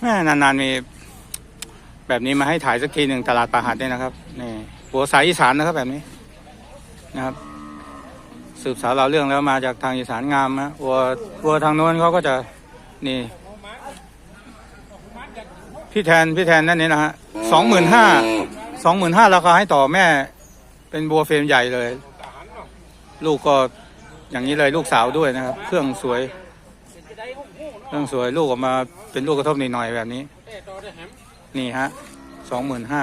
แม่นานๆมีแบบนี้มาให้ถ่ายสักทีหนึ่งตลาดปลาหัดเนี่ยนะครับนี่หัวสายอีสานนะครับแบบนี้นะครับ สืบสาวเราเรื่องแล้วมาจากทางอีสานงามนะวัววัวทางโน้นเขาก็จะนี่ พี่แทนพี่แทนนั่นนี่นะฮะสองหมื่นห้าสองหมื่นห้าราคาให้ต่อแม่ เป็นบัวเฟรมใหญ่เลย ลูกก็อย่างนี้เลยลูกสาวด้วยนะครับ เครื่องสวย รื่องสวยลูกออกมาเป็นลูกกระทบนิดหน่อยๆแบบนี้ นี่ฮะสองหมื่นห้า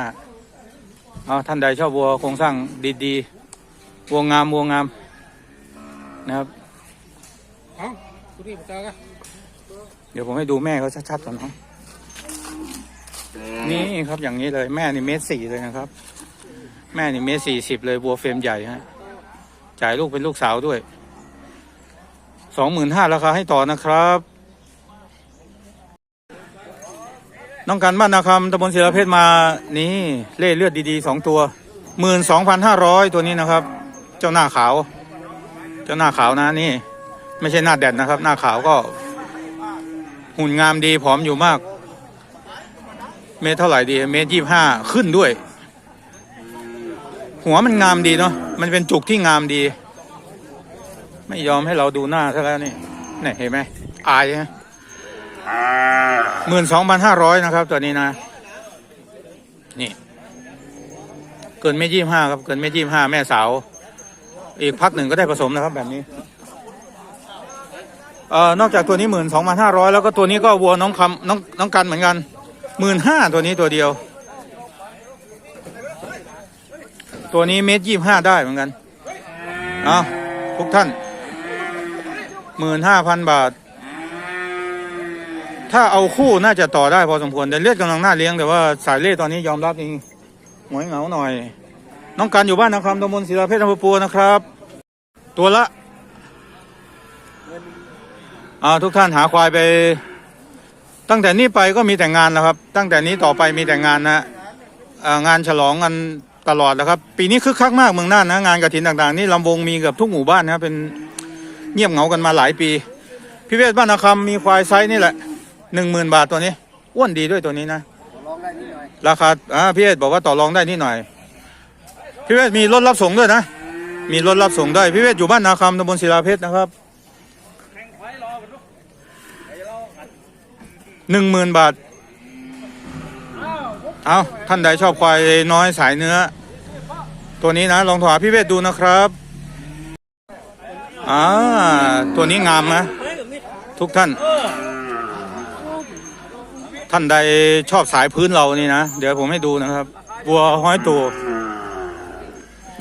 เอาท่านใดชอบวัวโครงสร้างดีๆวัวงามวัวงามนะครับเอ้าคุณนี่มาเจอกันเดี๋ยวผมให้ดูแม่เขาชัดๆก่อนเนาะนี่ครับอย่างนี้เลยแม่นี่เมตรสี่เลยนะครับ แม่นี่เมตรสี่สิบเลยบัวเฟรมใหญ่ฮะจ่ายลูกเป็นลูกสาวด้วยสองหมื่นห้าราคาให้ต่อนะครับ น้องกันบ้านนาคำตำบลศิลาเพชรมานี่เล่เลือดดีๆสองตัวหมื่นสองพันห้าร้อยตัวนี้นะครับ เจ้าหน้าขาว เจ้าหน้าขาวนะนี่ ไม่ใช่หน้าแดดนะครับ หน้าขาวก็ หุ่นงามดีผอมอยู่มาก เมตรเท่าไหร่ดี เมตรยี่ห้าขึ้นด้วย หัวมันงามดีเนาะมันเป็นจุกที่งามดี ไม่ยอมให้เราดูหน้าซะแล้วนี่นี่เห็นไหมอายฮะ หมื่นสองพันห้าร้อยนะครับ ตัวนี้นะ นี่ เกินเมตรยี่ห้าครับ เกินเมตรยี่ห้าแม่สาว อีกพักหนึ่งก็ได้ผสมนะครับแบบนี้เอ่อนอกจากตัวนี้หมื่นสองพันห้าร้อยแล้วก็ตัวนี้ก็วัวน้องคำน้องน้องกันเหมือนกันหมื่นห้าตัวนี้ตัวเดียว ตัวนี้เมตรยี่ห้าได้เหมือนกัน เอาทุกท่านหมื่นห้าพันบาท ถ้าเอาคู่น่าจะต่อได้พอสมควรแต่เลือดกำลังน่าเลี้ยงแต่ว่าสายเลือดตอนนี้ยอมรับจริงหงอยเหงาหน่อย น้องกันอยู่บ้านนะครับตำบลศิลาเพชรอำเภอปัวนะครับ ตัวละอ่าทุกท่านหาควายไป ตั้งแต่นี้ไปก็มีแต่งานแล้วครับ ตั้งแต่นี้ต่อไปมีแต่งานนะอ่างานฉลองกันตลอดแล้วครับ ปีนี้คึกคักมากเมืองน่านนะงานกระถินต่างๆ นี่ลำวงมีเกับทุกหมู่บ้านนะเป็นเงียบเหงากันมาหลายปี พี่เวศบ้านนาคำมีควายไซส์นี่แหละ หนึ่งหมื่นบาทตัวนี้อ้วนดีด้วยตัวนี้นะลองได้นิดหน่อยราคาอ่าพี่เวศบอกว่าต่อรองได้นิดหน่อยพี่เวศมีรถรับส่งด้วยนะ มีรถรับส่งได้พี่เวศอยู่บ้านนาคำตำบลศิลาเพชรนะครับหนึ่งหมื่นบาท เอาท่านใดชอบควายน้อยสายเนื้อ ตัวนี้นะลองโทรหาพี่เวทดูนะครับอ่าตัวนี้งามนะ ทุกท่าน ท่านใดชอบสายพื้นเรานี่นะ เดี๋ยวผมให้ดูนะครับ วัวห้อยตัว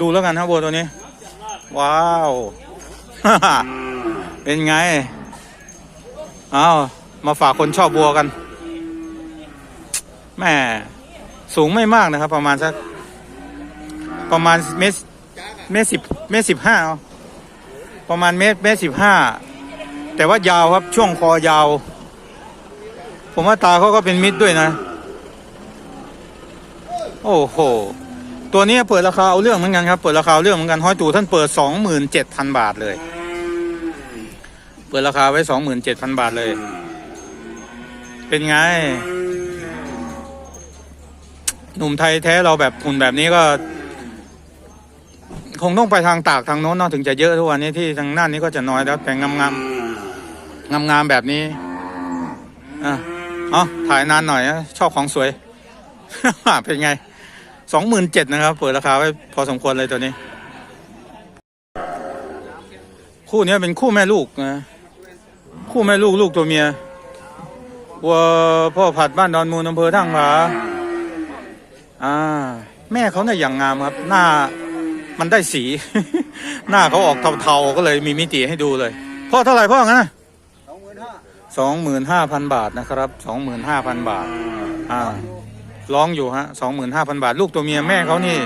ดูแล้วกันครับวัวตัวนี้ ว้าว เป็นไงเอามาฝากคนชอบวัวกันแม่สูงไม่มากนะครับ ประมาณสักประมาณเมตรเมตรสิบเมตรสิบห้าเอาประมาณเมตรเมตรสิบห้าแต่ว่ายาวครับช่วงคอยาว ผมว่าตาเขาก็เป็นมิดด้วยนะ โอ้โห ตัวนี้เปิดราคาเอาเรื่องเหมือนกันครับ เปิดราคาเอาเรื่องเหมือนกัน ห้อยตู่ท่านเปิดสองหมื่นเจ็ดพันบาทเลย เปิดราคาไว้สองหมื่นเจ็ดพันบาทเลย เป็นไง หนุ่มไทยแท้เราแบบหุ่นแบบนี้ก็ คงต้องไปทางตากทางโน้นเนาะถึงจะเยอะทุกวันนี้ที่ทางน่านนี้ก็จะน้อยแล้วแต่งามงามงามงามๆแบบนี้ อะ เอาถ่ายนานหน่อยนะชอบของสวย เป็นไงสองหมื่นเจ็ดนะครับ เปิดราคาไว้พอสมควรเลยตัวนี้ คู่นี้เป็นคู่แม่ลูกนะคู่แม่ลูกลูกตัวเมียวัวพ่อผัดบ้านดอนมูลอำเภอท่างผาอ่า แม่เขาเนี่ยอย่างงามครับ หน้ามันได้สี หน้าเขาออกเทาๆก็เลยมีมิติให้ดูเลย พ่อเท่าไหร่พ่องั้นนะ สองหมื่นห้าพันบาทนะครับสองหมื่นห้าพันบาท อ่า ร้องอยู่ฮะสองหมื่นห้าพันบาท ลูกตัวเมียแม่เขานี่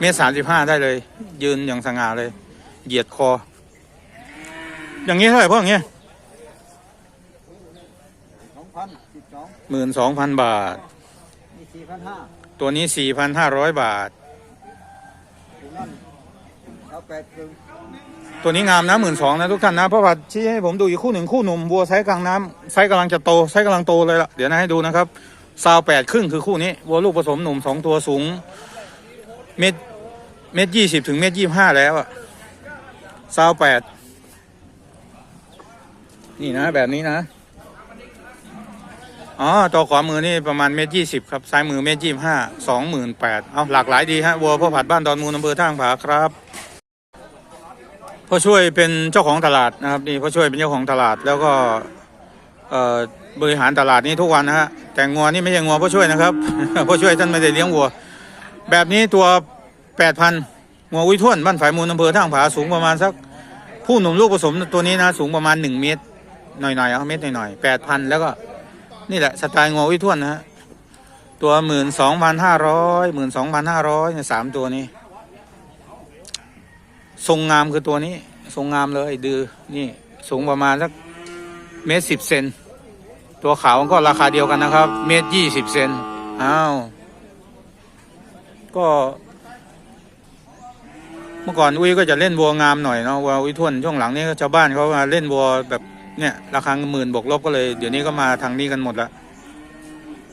เมตรสามสิบห้าได้เลย ยืนอย่างสง่าเลย เหยียดคอ อย่างนี้เท่าไหร่พ่ออย่างเงี้ยสองพันสิบสองหมื่นสองพันบาท ตัวนี้สี่พันห้าร้อยบาท ตัวนี้งามนะหมื่นสองนะทุกท่านนะเพราะว่าชี้ให้ผมดูอีกคู่หนึ่งคู่หนุ่มวัวไซส์กลางน้ำไซส์กำลังจะโตไซส์กำลังโตเลยล่ะเดี๋ยวนะให้ดูนะครับซาวแปดครึ่งคือคู่นี้วัวลูกผสมหนุ่มสองตัวสูงเมตรเมตรยี่สิบถึงเมตรยี่ห้าแล้วอะซาวแปดนี่นะแบบนี้นะอ๋อตัวขวามือนี่ประมาณเมตรยี่สิบครับซ้ายมือเมตรยี่ห้าสองหมื่นแปดเอาหลากหลายดีฮะวัวพ่อผัดบ้านดอนมูลอำเภอท่างผาครับ พ่อช่วยเป็นเจ้าของตลาดนะครับนี่พ่อช่วยเป็นเจ้าของตลาดแล้วก็บริหารตลาดนี้ทุกวันนะฮะแต่งัวนี่ไม่ใช่งัวพ่อช่วยนะครับพ่อช่วยท่านไม่ได้เลี้ยงวัว แบบนี้ตัวแปดพันงัวอุ้ยท่วนบ้านฝ่ายมูลอำเภอท่างผาสูงประมาณสักผู้หนุ่มลูกผสมตัวนี้นะสูงประมาณหนึ่งเมตรหน่อยๆเอาเมตรหน่อยๆแปดพันแล้วก็นี่แหละสไตล์งัวอุ้ยท่วนนะฮะตัวหมื่นสองพันห้าร้อยหมื่นสองพันห้าร้อยสามตัวนี้ ทรงงามคือตัวนี้ ทรงงามเลยดือนี่สูงประมาณสักเมตรสิบเซนตัวขาวก็ราคาเดียวกันนะครับ เมตรยี่สิบเซนอ้าวก็ เมื่อก่อนอุ้ยก็จะเล่นวัวงามหน่อยเนาะวัวอุ้ยท่วนช่วงหลังนี้ก็ชาวบ้านเขามาเล่นวัวแบบเนี่ยราคาหมื่นบวกลบก็เลย เดี๋ยวนี้ก็มาทางนี้กันหมดละ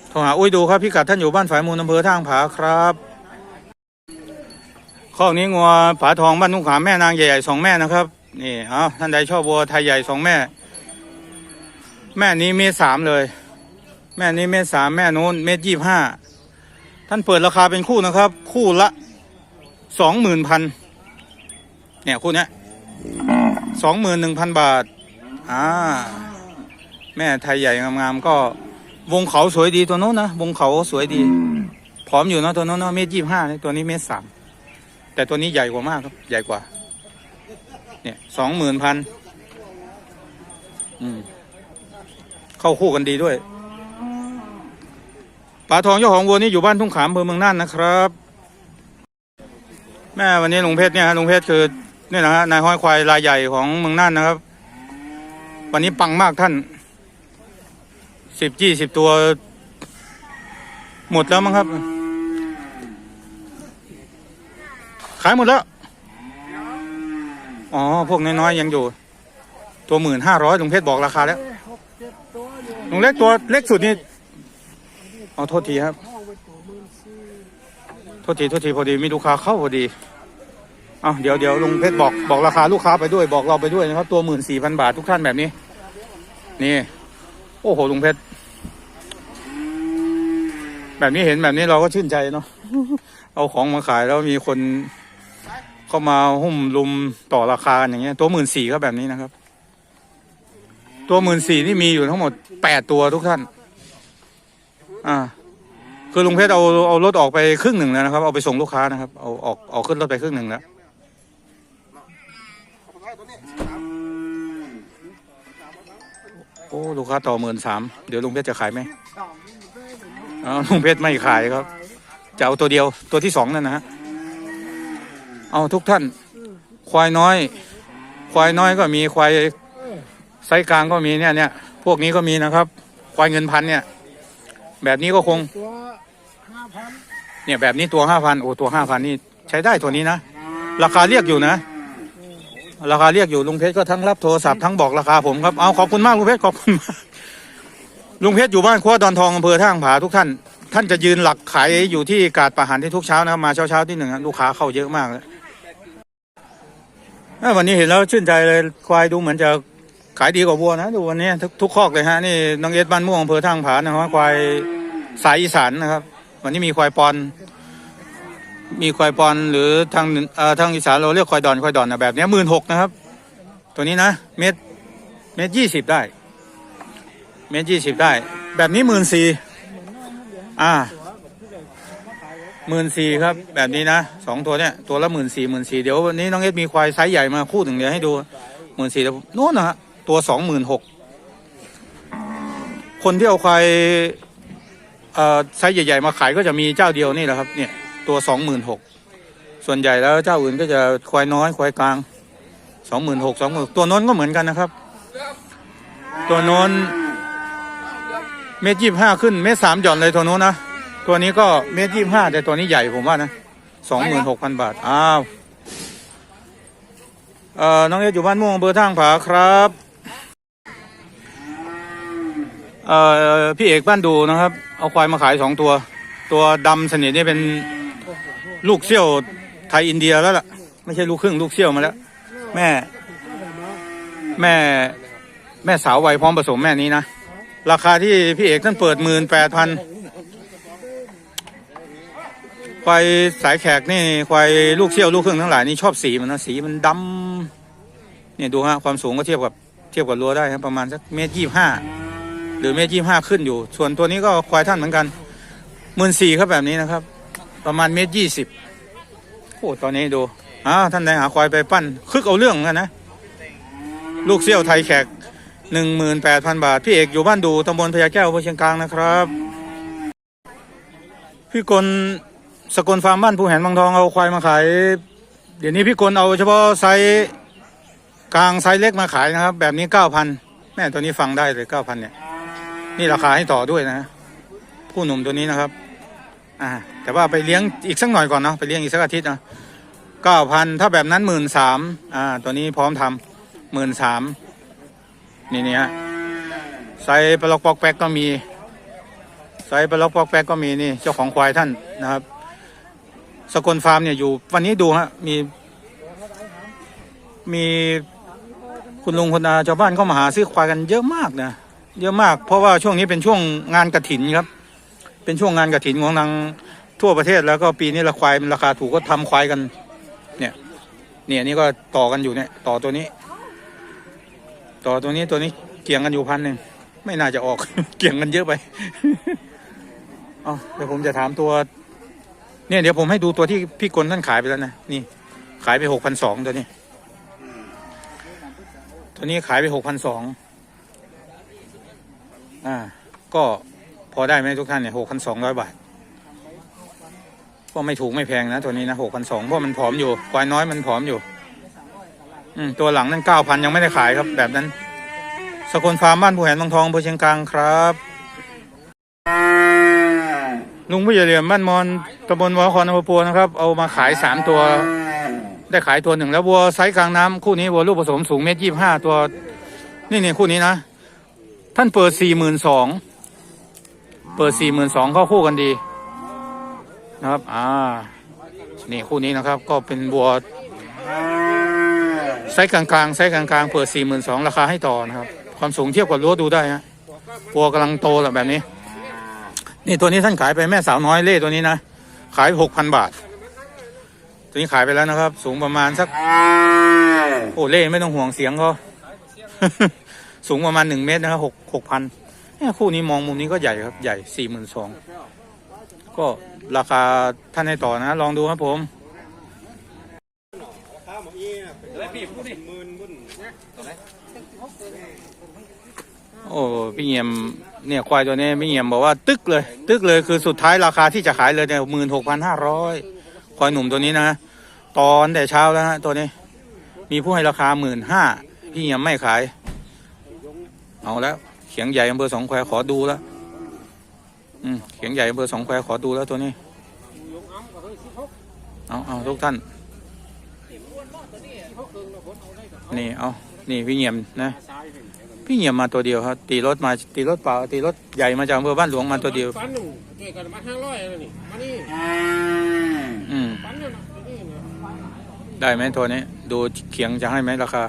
โทรหาอุ้ยดูครับพี่กัดท่านอยู่บ้านฝายมูลอำเภอทางผาครับ ข้อนี้งัวผาทองบ้านนุ่งขามแม่นางใหญ่ๆสองแม่นะครับนี่เอาท่านใดชอบวัวไทยใหญ่สองแม่ แม่นี้เมตรสามเลย แม่นี้เมตรสามแม่นู้นเมตรยี่ห้าท่านเปิดราคาเป็นคู่นะครับ คู่ละสองหมื่นพันเนี่ยคู่เนี้ยสองหมื่นหนึ่งพันบาทอ่าแม่ไทยใหญ่งามๆก็วงเขาสวยดีตัวโน้นนะวงเขาสวยดี ผอมอยู่นะตัวโน้นเนะเมตรยี่ห้าตัวนี้เมตรสาม แต่ตัวนี้ใหญ่กว่ามากครับ ใหญ่กว่า เนี่ยสองหมื่นพันอืมเข้าคู่กันดีด้วยปลาทองเจ้าของวัวนี่อยู่บ้านทุ่งขามอำเภอเมืองน่านนะครับ แม่วันนี้ลุงเพชรเนี่ยฮะลุงเพชรคือนี่นะฮะนายห้อยควายรายใหญ่ของเมืองน่านนะครับ วันนี้ปังมากท่านสิบยี่สิบตัว หมดแล้วมั้งครับ ขายหมดแล้ว อ๋อ พวกน้อยๆยังอยู่ ตัวหมื่นห้าร้อยลุงเพชรบอกราคาแล้วลุงเล็กตัวเล็กสุดนี่เอาโทษทีครับ โทษที โทษทีพอดีมีลูกค้าเข้าพอดีเอาเดี๋ยวเดี๋ยวลุงเพชรบอกบอกราคาลูกค้าไปด้วยบอกเราไปด้วยนะครับ ตัวหมื่นสี่พันบาททุกท่านแบบนี้ นี่ โอ้โหลุงเพชรแบบนี้เห็นแบบนี้เราก็ชื่นใจเนาะเอาของมาขายแล้วมีคน เข้ามาหุ้มลุมต่อราคากันอย่างเงี้ย ตัวหมื่นสี่ก็แบบนี้นะครับ ตัวหมื่นสี่นี่มีอยู่ทั้งหมดแปดตัวทุกท่าน อ่า คือลุงเพชรเอาเอารถออกไปครึ่งหนึ่งแล้วนะครับ เอาไปส่งลูกค้านะครับ เอาออกเอาขึ้นรถไปครึ่งหนึ่งแล้วโอ้ลูกค้าต่อหมื่นสามเดี๋ยวลุงเพชรจะขายไหมอ๋อลุงเพชรไม่ขายครับจะเอาตัวเดียวตัวที่สองนั่นนะฮะ เอาทุกท่าน ควายน้อย ควายน้อยก็มีควายไซส์กลางก็มีเนี่ยเนี่ยพวกนี้ก็มีนะครับ ควายเงินพันเนี่ย แบบนี้ก็คงตัวห้าพันเนี่ยแบบนี้ตัวห้าพันโอ้ตัวห้าพันนี่ใช้ได้ตัวนี้นะ ราคาเรียกอยู่นะ ราคาเรียกอยู่ลุงเพชรก็ทั้งรับโทรศัพท์ทั้งบอกราคาผมครับเอาขอบคุณมากลุงเพชรขอบคุณมากลุงเพชรอยู่บ้านครัวดอนทองอำเภอท่างผาทุกท่าน ท่านจะยืนหลักขายอยู่ที่กาดประหารที่ทุกเช้านะครับมาเช้าเช้าๆที่หนึ่งอะลูกค้าเข้าเยอะมากเลยเอ้ย วันนี้เห็นแล้วชื่นใจเลยควายดูเหมือนจะขายดีกว่าวัวนะดูวันนี้ทุกทุกคอกเลยฮะนี่น้องเอสบ้านม่วงอำเภอท่างผานะครับควายสายอีสานนะครับ วันนี้มีควายปอน มีควายปอนหรือทางเอ่อทางอีสานเราเรียกควายดอนควายดอนนะแบบนี้หมื่นหกนะครับ ตัวนี้นะเมตรเมตรยี่สิบได้ เมตรยี่สิบได้ แบบนี้หมื่นสี่อ่า หมื่นสี่ครับ แบบนี้นะสองตัวเนี้ยตัวละหมื่นสี่หมื่นสี่เดี๋ยววันนี้น้องเอสมีควายไซส์ใหญ่มาคู่หนึ่งเดี๋ยวให้ดูหมื่นสี่เดี๋ยวโน้นนะฮะตัวสองหมื่นหกคนที่เอาควายเอ่อไซส์ใหญ่ ๆ มาขายก็จะมีเจ้าเดียวนี่แหละครับเนี่ยตัวสองหมื่นหกส่วนใหญ่แล้วเจ้าอื่นก็จะควายน้อยควายกลางสองหมื่นหกสองหมื่นตัวโน้นก็เหมือนกันนะครับ ตัวโน้นเมตรยี่ห้าขึ้นเมตรสามหย่อนเลยตัวโน้นนะ ตัวนี้ก็เมตรยี่ห้าแต่ตัวนี้ใหญ่ผมว่านะสองหมื่นหกพันบาท อ้าวเอ่อน้องเอสอยู่บ้านม่วงเบอร์ทางผาครับเอ่อพี่เอกบ้านดูนะครับ เอาควายมาขายสองตัว ตัวดำสนิทนี่เป็นลูกเซี่ยวไทยอินเดียแล้วล่ะ ไม่ใช่ลูกครึ่งลูกเซี่ยวมาแล้ว แม่ แม่ แม่สาววัยพร้อมผสมแม่นี้นะ ราคาที่พี่เอกท่านเปิดหมื่นแปดพัน ควายสายแขกนี่ควายลูกเซี่ยวลูกครึ่งทั้งหลายนี่ชอบสีมันนะสีมันดำเนี่ยดูฮะความสูงก็เทียบกับเทียบกับรั้วได้ครับประมาณสักเมตรยี่ห้าหรือเมตรยี่ห้าขึ้นอยู่ ส่วนตัวนี้ก็ควายท่านเหมือนกันหมื่นสี่ครับแบบนี้นะครับ ประมาณเมตรยี่สิบโอ้ตอนนี้ดูอ้าวท่านใดหาควายไปปั้นคึกเอาเรื่องนกันนะ ลูกเซี่ยวไทยแขกหนึ่งหมื่นแปดพันบาท พี่เอกอยู่บ้านดูตำบลพญาแก้วอำเภอเชียงกลางนะครับ พี่กลสกลฟาร์มบ้านผู้แหนบางทองเอาควายมาขาย เดี๋ยวนี้พี่กลเอาเฉพาะไซส์กลางไซส์เล็กมาขายนะครับ แบบนี้เก้าพันแม่ตัวนี้ฟังได้เลยเก้าพันเนี่ย นี่ราคาให้ต่อด้วยนะผู้หนุ่มตัวนี้นะครับ อ่า แต่ว่าไปเลี้ยงอีกสักหน่อยก่อนเนาะไปเลี้ยงอีกสักอาทิตย์นะเก้าพันถ้าแบบนั้นหมื่นสามอ่า ตัวนี้พร้อมทำหมื่นสามนี่เนี่ยไซส์ปลอกปอกแป๊กก็มี ไซส์ปลอกปอกแป๊กก็มีนี่เจ้าของควายท่านนะครับ สกลฟาร์มเนี่ยอยู่วันนี้ดูฮะมี มีคุณลุงคุณอาชาวบ้านเข้ามาหาซื้อควายกันเยอะมากนะเยอะมาก เพราะว่าช่วงนี้เป็นช่วงงานกระถินครับ เป็นช่วงงานกระถินของทางทั่วประเทศแล้วก็ปีนี้ละควายมันราคาถูกก็ทำควายกัน เนี่ยเนี่ยนี่ก็ต่อกันอยู่เนี่ย ต่อตัวนี้ ต่อตัวนี้ตัวนี้เกี่ยงกันอยู่พันหนึ่งไม่น่าจะออก เกี่ยงกันเยอะไป เอาเดี๋ยวผมจะถามตัว เนี่ยเดี๋ยวผมให้ดูตัวที่พี่กลท่านขายไปแล้วนะ นี่ ขายไปหกพันสองตัวนี้ ตัวนี้ขายไปหกพันสองอ่า ก็พอได้ไหมทุกท่านเนี่ยหกพันสองร้อยบาท ก็ไม่ถูกไม่แพงนะ ตัวนี้นะหกพันสองเพราะมันผอมอยู่ควายน้อยมันผอมอยู่ อืมตัวหลังนั้นเก้าพันยังไม่ได้ขายครับ แบบนั้น สกลฟาร์มบ้านผู้แหนบางทองอำเภอเชียงกลางครับ ลุงผู้ใหญ่เหลี่ยมบ้านมอนตำบลวอคอนอำเภอปัวนะครับ เอามาขายสามตัว ได้ขายตัวหนึ่งแล้ววัวไซส์กลางน้ำคู่นี้วัวลูกผสมสูงเมตรยี่ห้าตัว นี่นี่คู่นี้นะ ท่านเปิดสี่หมื่นสองเปิดสี่หมื่นสองเข้าคู่กันดี นะครับ อ่า นี่คู่นี้นะครับ ก็เป็นวัวไซส์กลางๆไซส์กลางๆเปิดสี่หมื่นสองราคาให้ต่อนะครับ ความสูงเทียบกับรั้วดูได้ฮะวัวกำลังโตแหละแบบนี้ นี่ตัวนี้ท่านขายไปแม่สาวน้อยเล่ตัวนี้นะ ขายหกพันบาท ตัวนี้ขายไปแล้วนะครับ สูงประมาณสัก โอ้เล่ไม่ต้องห่วงเสียงเขาสูงประมาณหนึ่งเมตรนะครับหกหกพันคู่นี้มองมุมนี้ก็ใหญ่ครับ ใหญ่สี่หมื่นสองก็ราคาท่านให้ต่อนะ ลองดูครับผมโอ้พี่เงียม เนี่ยควายตัวนี้พี่เงียมบอกว่าตึกเลย ตึกเลยคือสุดท้ายราคาที่จะขายเลยเนี่ยหมื่นหกพันห้าร้อยควายหนุ่มตัวนี้นะตอนแต่เช้าแล้วฮะตัวนี้ มีผู้ให้ราคาหมื่นห้าพี่เงียมไม่ขาย เอาแล้วเขียงใหญ่อำเภอสองแควขอดูแล้วอืมเขียงใหญ่อำเภอสองแควขอดูแล้วตัวนี้เอาเอาทุกท่านนี่เอา นี่พี่เงียมนะ พี่เงียมมาตัวเดียวครับ ตีรถมาตีรถเปล่าตีรถใหญ่มาจากอำเภอบ้านหลวงมาตัวเดียวปันหนึ่งเกี่ยวกันมาห้าร้อยแล้วนี่มานี่อืมปันเนี่ยนะนี่นะได้ไหมตัวนี้ ดูเขียงจะให้ไหมราคา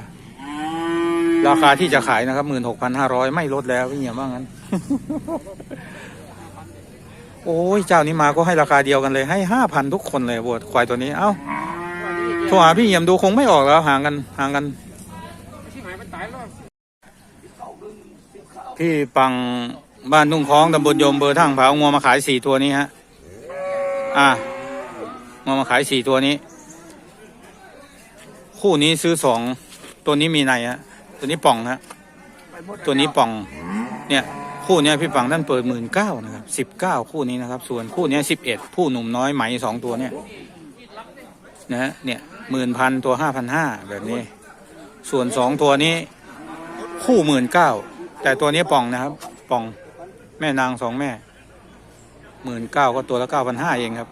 ราคาที่จะขายนะครับหมื่นหกพันห้าร้อยไม่ลดแล้วพี่เงียมว่างั้น โอ้ยเจ้านี้มาก็ให้ราคาเดียวกันเลยให้ห้าพันทุกคนเลยบวชควายตัวนี้ เอ้าโทรหาพี่เงียมดูคงไม่ออกแล้วห่างกันห่างกัน ที่หมายมันตายแล้วพี่ปังบ้านทุ่งคล้องตำบลโยมเบอร์ทั้งผาเอางัวมาขายสี่ตัวนี้ฮะ อ่างัวมาขายสี่ตัวนี้ คู่นี้ซื้อสองตัวนี้มีในฮะ ตัวนี้ป่องฮะ ตัวนี้ป่อง เนี่ย คู่เนี้ยพี่ปังท่านเปิดหมื่นเก้านะครับสิบเก้าคู่นี้นะครับ ส่วนคู่เนี้สิบเอ็ดผู้หนุ่มน้อยไหมสองตัวเนี่ยนะฮะเนี่ยหมื่นพันตัวห้าพันห้าแบบนี้ ส่วนสองตัวนี้คู่หมื่นเก้าแต่ตัวนี้ป่องนะครับ ป่องแม่นางสองแม่หมื่นเก้าก็ตัวละเก้าพันห้าเองครับ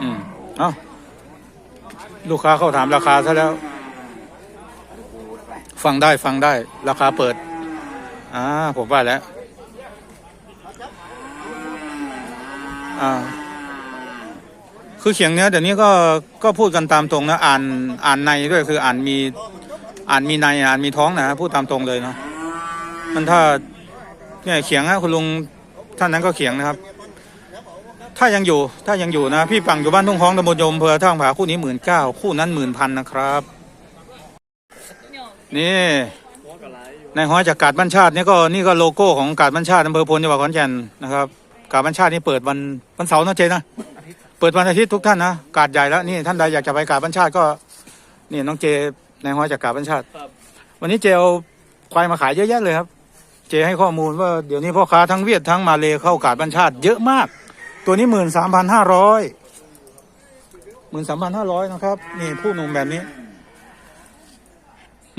อืมเอ้าลูกค้าเข้าถามราคาซะแล้ว ฟังได้ฟังได้ ราคาเปิดอ่าผมว่าแล้วอ่าคือเขียงเนื้อเดี๋ยวนี้ก็ก็พูดกันตามตรงนะอ่านอ่านในด้วยคืออ่านมี อ่านมีในอ่านมีท้องนะพูดตามตรงเลยเนาะมันถ้าเนี่ยเขียงฮะคุณลุงท่านนั้นก็เขียงนะครับ ถ้ายังอยู่ถ้ายังอยู่นะ พี่ปังอยู่บ้านทุ่งฮ้องตำบลยมอำเภอท่าผาคู่นี้หมื่นเก้าคู่นั้นหมื่นพันนะครับ นี่ในห้อยจากกาดบ้านชาตินี่ก็นี่ก็โลโก้ของกาดบ้านชาติอำเภอพลจังหวัดขอนแก่นนะครับกาดบ้านชาตินี่เปิดวันวันเสาร์นะเจนะเปิดวันอาทิตย์ทุกท่านนะกาดใหญ่แล้วนี่ท่านใดอยากจะไปกาดบ้านชาติก็นี่น้องเจ ในห้อยจากกาดบ้านชาติวันนี้เจเอาควายมาขายเยอะแยะเลยครับ เจให้ข้อมูลว่าเดี๋ยวนี้พ่อค้าทั้งเวียดทั้งมาเลเข้ากาดบ้านชาติเยอะมาก ตัวนี้หมื่นสามพันห้าร้อยหมื่นสามพันห้าร้อยนะครับ นี่ผู้หนุ่มแบบนี้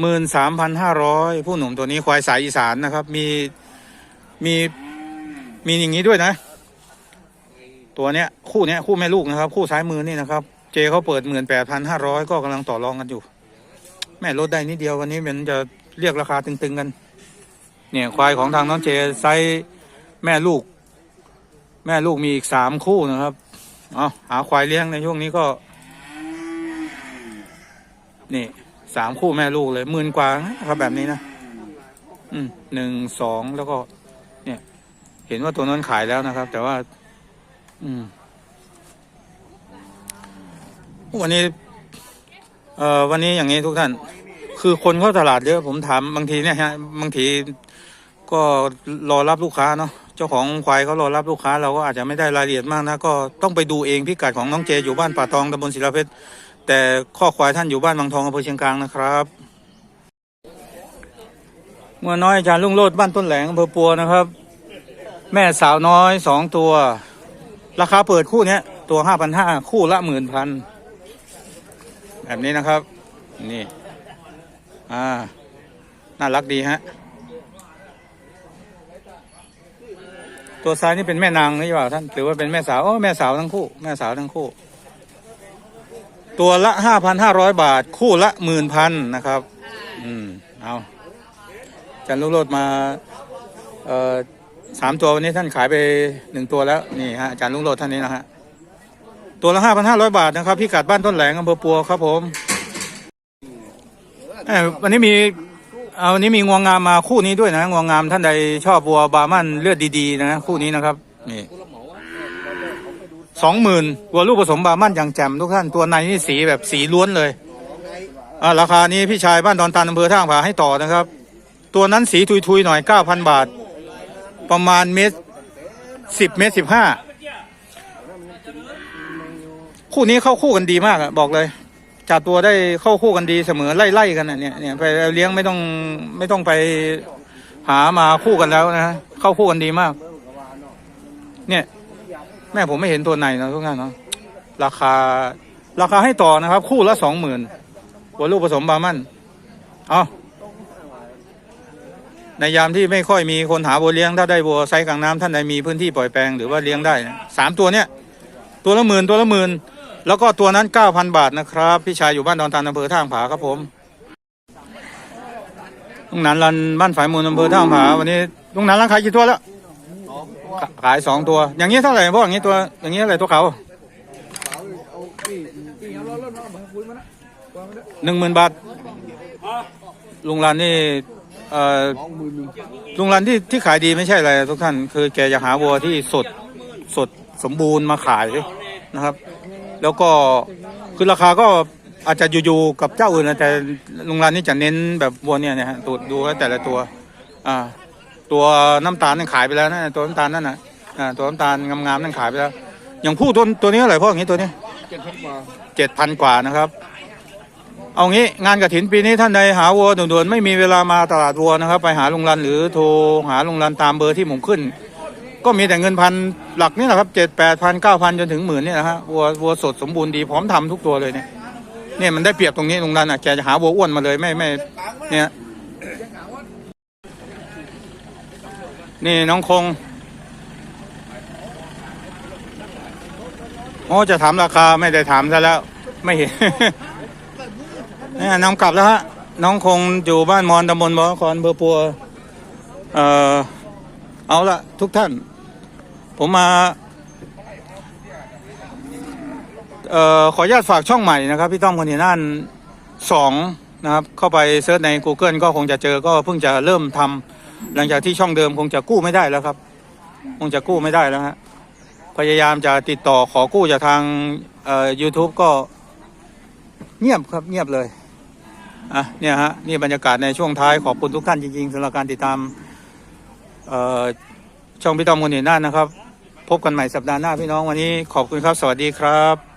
หมื่นสามพันห้าร้อยผู้หนุ่มตัวนี้ควายสายอีสานนะครับ มีมีมีอย่างนี้ด้วยนะ ตัวเนี้ยคู่เนี้ยคู่แม่ลูกนะครับ คู่ซ้ายมือนี่นะครับ เจเขาเปิดหมื่นแปดพันห้าร้อยก็กำลังต่อรองกันอยู่ แม่ลดได้นิดเดียววันนี้มันจะเรียกราคาตึงๆกัน เนี่ยควายของทางน้องเจไซส์แม่ลูก แม่ลูกมีอีกสามคู่นะครับเอาหาควายเลี้ยงในช่วงนี้ก็ นี่สามคู่แม่ลูกเลยหมื่นกว่านะครับแบบนี้นะอืมหนึ่งสองแล้วก็ เนี่ย เห็นว่าตัวนั้นขายแล้วนะครับ แต่ว่า อืมวันนี้ เอ่อวันนี้อย่างนี้ทุกท่าน คือคนเข้าตลาดเยอะผมถามบางทีเนี่ยฮะบางทีก็รอรับลูกค้าเนาะเจ้าของควายเขารอรับลูกค้า เราก็อาจจะไม่ได้รายละเอียดมากนะก็ต้องไปดูเองพิกัดของน้องเจอยู่บ้านป่าตองตำบลศิลาเพชรแต่ข้อควายท่านอยู่บ้านบางทองอำเภอเชียงกลางนะครับเมื่อน้อยอาจารย์ลุงโลดบ้านต้นแหลงอำเภอปัวนะครับ แม่สาวน้อยสองตัว ราคาเปิดคู่เนี้ยตัวห้าพันห้าคู่ละหมื่นพัน แบบนี้นะครับ นี่ อ่า น่ารักดีฮะ ตัวซ้ายนี่เป็นแม่นางนี่เปล่าท่าน หรือว่าเป็นแม่สาวโอ้แม่สาวทั้งคู่ แม่สาวทั้งคู่ ตัวละห้าพันห้าร้อยบาท คู่ละหมื่นพันนะครับ อืม เอาจันลูกโลดมา เอ่อสามตัววันนี้ท่านขายไปหนึ่งตัวแล้ว นี่ฮะอาจารย์ลุงโลดท่านนี้นะฮะ ตัวละห้าพันห้าร้อยบาทนะครับพี่กัดบ้านต้นแหลงอำเภอปัวครับผมเอ้ยวันนี้มีเอาวันนี้มีงวงงามมาคู่นี้ด้วยนะงวงงามท่านใดชอบวัวบามันเลือดดีๆนะคู่นี้นะครับนี่สองหมื่นวัวลูกผสมบามันอย่างแจ่มทุกท่านตัวในนี่สีแบบสีล้วนเลยอ่าราคานี้พี่ชายบ้านดอนตาลอำเภอท่าผาให้ต่อนะครับ ตัวนั้นสีทุยๆหน่อยเก้าพันบาท ประมาณเมตรสิบเมตรสิบห้า คู่นี้เข้าคู่กันดีมากอะบอกเลยจัดตัวได้เข้าคู่กันดีเสมอไล่ๆกันนะเนี่ยเนี่ยไปเลี้ยงไม่ต้องไม่ต้องไปหามาคู่กันแล้วนะเข้าคู่กันดีมาก เนี่ย แม่ผมไม่เห็นตัวไหนนะทุกท่านเนาะราคา ราคาให้ต่อนะครับ คู่ละสองหมื่นหัวลูกผสมบามันเอาในยามที่ไม่ค่อยมีคนหาบัวเลี้ยงถ้าได้บัวไซส์กลางน้ำท่านใดมีพื้นที่ปล่อยแปลงหรือว่าเลี้ยงได้สามตัวเนี่ย ตัวละหมื่นตัวละหมื่น แล้วก็ตัวนั้น 9,000 บาทนะครับ พี่ชายอยู่บ้านดอนตาลอำเภอท่าผาครับผมลุงนันรันบ้านฝ่ายมูลอำเภอท่าผาวันนี้ลุงนันรันขายกี่ตัวแล้วขายสองตัว อย่างนี้เท่าไหร่พวกอย่างนี้ตัวอย่างนี้เท่าไหร่ตัวเขาหนึ่งหมื่นบาทลุงรันนี่เอ่อลุงรันที่ที่ขายดีไม่ใช่อะไรทุกท่าน คือแกจะหาวัวที่สดสดสมบูรณ์มาขายนะครับ แล้วก็คือราคาก็อาจจะอยู่ๆกับเจ้าอื่นนะแต่ลุงรันนี่จะเน้นแบบวัวเนี่ยนะฮะตัวดูแล้วแต่ละตัวอ่าตัวน้ำตาลนั่นขายไปแล้วนะตัวน้ำตาลนั่นนะอ่าตัวน้ำตาลงามๆนั่นขายไปแล้ว อย่างผู้ตัวตัวนี้เท่าไหร่พ่ออย่างนี้ตัวนี้เจ็ดพันกว่าเจ็ดพันกว่านะครับเอางี้งานกระถินปีนี้ท่านใดหาวัวด่วนๆไม่มีเวลามาตลาดวัวนะครับ ไปหาลุงรันหรือโทรหาลุงรันตามเบอร์ที่ผมขึ้น ก็มีแต่เงินพันหลักนี่แหละครับเจ็ดแปดพันเก้าพันจนถึงหมื่นเนี่ยนะฮะวัววัวสดสมบูรณ์ดีพร้อมทำทุกตัวเลยเนี่ยเนี่ยมันได้เปรียบตรงนี้ลุงรันอะแกจะหาวัวอ้วนมาเลยไม่ไม่เนี่ยนี่น้องคงโอ้จะถามราคาไม่ได้ถามซะแล้วไม่เห็นเนี่ยนำกลับแล้วฮะน้องคงอยู่บ้านมอนตำบลบ่อคอำเภอร์ปัวเอ่อ เอาละทุกท่าน ผมมาออขออนุญาตฝากช่องใหม่นะครับพี่ต้อมคนนี้นั่นสองนะครับ เข้าไปเซิร์ชใน Google ก็คงจะเจอก็เพิ่งจะเริ่มทำหลังจากที่ช่องเดิมคงจะกู้ไม่ได้แล้วครับ คงจะกู้ไม่ได้แล้วฮะพยายามจะติดต่อขอกู้จากทางเอ่อ YouTube ก็เงียบครับเงียบเลยอะเนี่ยฮะนี่บรรยากาศในช่วงท้ายขอบคุณทุกท่านจริงๆสำหรับการติดตาม ช่องพี่ต้อมคนเห็นหน้านะครับ พบกันใหม่สัปดาห์หน้าพี่น้องวันนี้ขอบคุณครับ สวัสดีครับ